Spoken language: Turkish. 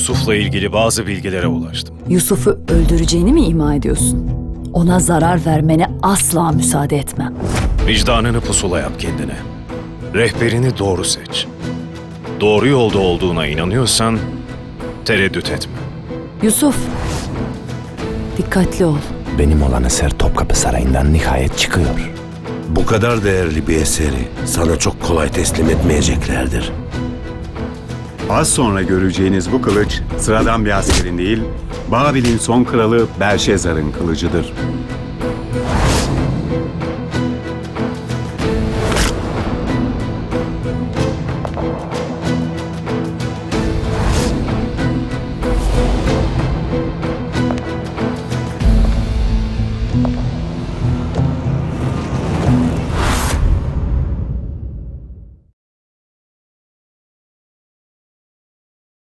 Yusuf'la ilgili bazı bilgilere ulaştım. Yusuf'u öldüreceğini mi ima ediyorsun? Ona zarar vermene asla müsaade etmem. Vicdanını pusula yap kendine. Rehberini doğru seç. Doğru yolda olduğuna inanıyorsan tereddüt etme. Yusuf, dikkatli ol. Benim olan eser Topkapı Sarayı'ndan nihayet çıkıyor. Bu kadar değerli bir eseri sana çok kolay teslim etmeyeceklerdir. Az sonra göreceğiniz bu kılıç sıradan bir askerin değil, Babil'in son kralı Belşezar'ın kılıcıdır.